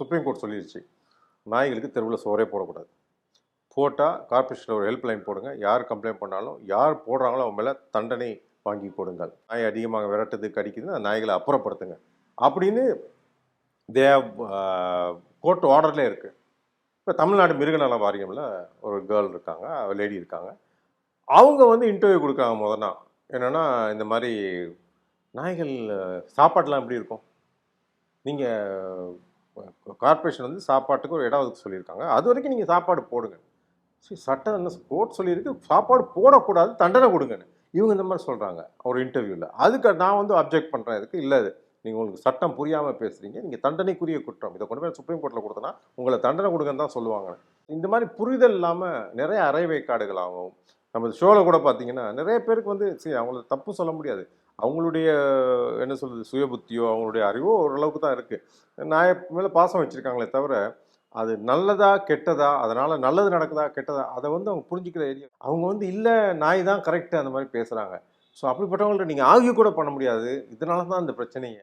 Supreme court சொல்லிருச்சு. நாய்களுக்கு தெருவில் சோறே போடக்கூடாது. போட்டால் கார்பரேஷனில் ஒரு ஹெல்ப் லைன் போடுங்க. யார் கம்ப்ளைண்ட் பண்ணாலும் யார் போடுறாங்களோ அவங்க மேலே தண்டனை வாங்கி கொடுங்கள். நாய் அதிகமாக விரட்டுது கடிக்குது அந்த நாய்களை அப்புறப்படுத்துங்க. அப்படின்னு தே கோர்ட் ஆர்டர்லேயே இருக்குது இப்போ தமிழ்நாடு மிருகநல வாரியமில் ஒரு கேர்ள் இருக்காங்க லேடி இருக்காங்க. அவங்க வந்து இன்டர்வியூ கொடுக்குறாங்க முதல்ல. என்னென்னா இந்த மாதிரி நாய்கள் சாப்பாடெலாம் எப்படி இருக்கும்? நீங்கள் கார்ப்பரேஷன் வந்து சாப்பாட்டுக்கு ஒரு இடம் ஒதுக்க சொல்லியிருக்காங்க. அது வரைக்கும் நீங்கள் சாப்பாடு போடுங்க. சரி சட்டம் என்ன கோர்ட் சொல்லியிருக்கு? சாப்பாடு போடக்கூடாது தண்டனை கொடுங்கன்னு. இவங்க இந்த மாதிரி சொல்கிறாங்க ஒரு இன்டர்வியூவில் அதுக்கு நான் வந்து அப்ஜெக்ட் பண்ணுறேன் இதுக்கு இல்லை அது நீங்கள் உங்களுக்கு சட்டம் புரியாமல் பேசுகிறீங்க நீங்கள் தண்டனைக்குரிய குற்றம். இதை கொண்டு போய் சுப்ரீம் கோர்ட்டில் கொடுத்தனா உங்களை தண்டனை கொடுங்கன்னு தான் சொல்லுவாங்க. இந்த மாதிரி புரிதல் இல்லாமல் நிறைய அரைவேக்காடுகள் ஆகும். நம்ம ஷோவில் கூட பார்த்தீங்கன்னா நிறைய பேருக்கு வந்து சரி அவங்கள தப்பு சொல்ல முடியாது. அவங்களுடைய என்ன சொல்கிறது சுய புத்தியோ அவங்களுடைய அறிவோ ஓரளவுக்கு தான் இருக்குது நாய மேலே பாசம் வச்சுருக்காங்களே தவிர அது நல்லதா கெட்டதா அதனால் நல்லது நடக்குதா கெட்டதா அதை வந்து அவங்க புரிஞ்சுக்கிற ஏரியா. அவங்க வந்து இல்லை நாய் தான் கரெக்டு அந்த மாதிரி பேசுகிறாங்க ஸோ அப்படிப்பட்டவங்கள்ட்ட நீங்கள் ஆகிய கூட பண்ண முடியாது. இதனால தான் அந்த பிரச்சனையை.